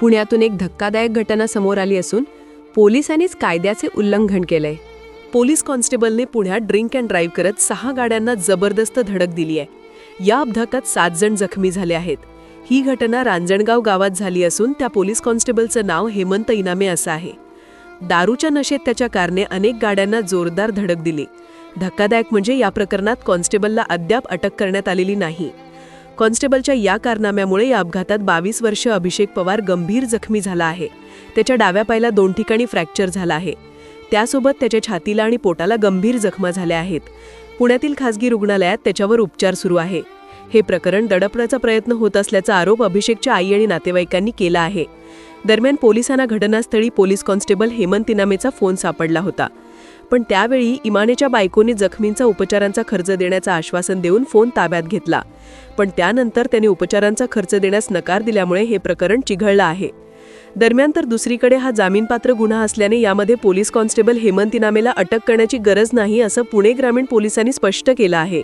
पुण्यातून एक धक्कादायक घटना समोर आली असून पोलिसांनीच कायद्याचे उल्लंघन केलंय. पोलीस कॉन्स्टेबलने पुण्यात ड्रिंक अँड ड्राईव्ह करत सहा गाड्यांना जबरदस्त धडक दिली आहे. या अपघातात सात जण जखमी झाले आहेत. ही घटना रांजणगाव गावात झाली असून त्या पोलीस कॉन्स्टेबलचं नाव हेमंत इनामे असं आहे. दारूच्या नशेत त्याच्या कारने अनेक गाड्यांना जोरदार धडक दिली. धक्कादायक म्हणजे या प्रकरणात कॉन्स्टेबलला अद्याप अटक करण्यात आलेली नाही. कॉन्स्टेबलच्या या कारनाम्यामुळे या अपघातात बावीस वर्ष अभिषेक पवार गंभीर जखमी झाला आहे. त्याच्या डाव्या पायाला दोन ठिकाणी फ्रॅक्चर झाला आहे. त्यासोबत त्याच्या छातीला आणि पोटाला गंभीर जखमा झाल्या आहेत. पुण्यातील खासगी रुग्णालयात त्याच्यावर उपचार सुरू आहे. हे प्रकरण दडपण्याचा प्रयत्न होत असल्याचा आरोप अभिषेकच्या आई आणि नातेवाईकांनी केला आहे. दरम्यान पोलिसांना घटनास्थळी पोलीस कॉन्स्टेबल हेमंत इनामेचा फोन सापडला होता. पण त्यावेळी इमानेच्या बायकोने जखमींचा उपचारांचा खर्च देण्याचं आश्वासन देऊन फोन ताब्यात घेतला. पण त्यानंतर त्याने उपचारांचा खर्च देण्यास नकार दिल्यामुळे हे प्रकरण चिघळलं आहे. दरम्यान तर दुसरीकडे हा जामीनपात्र गुन्हा असल्याने यामध्ये पोलीस कॉन्स्टेबल हेमंत इनामेला अटक करण्याची गरज नाही असं पुणे ग्रामीण पोलिसांनी स्पष्ट केलं आहे.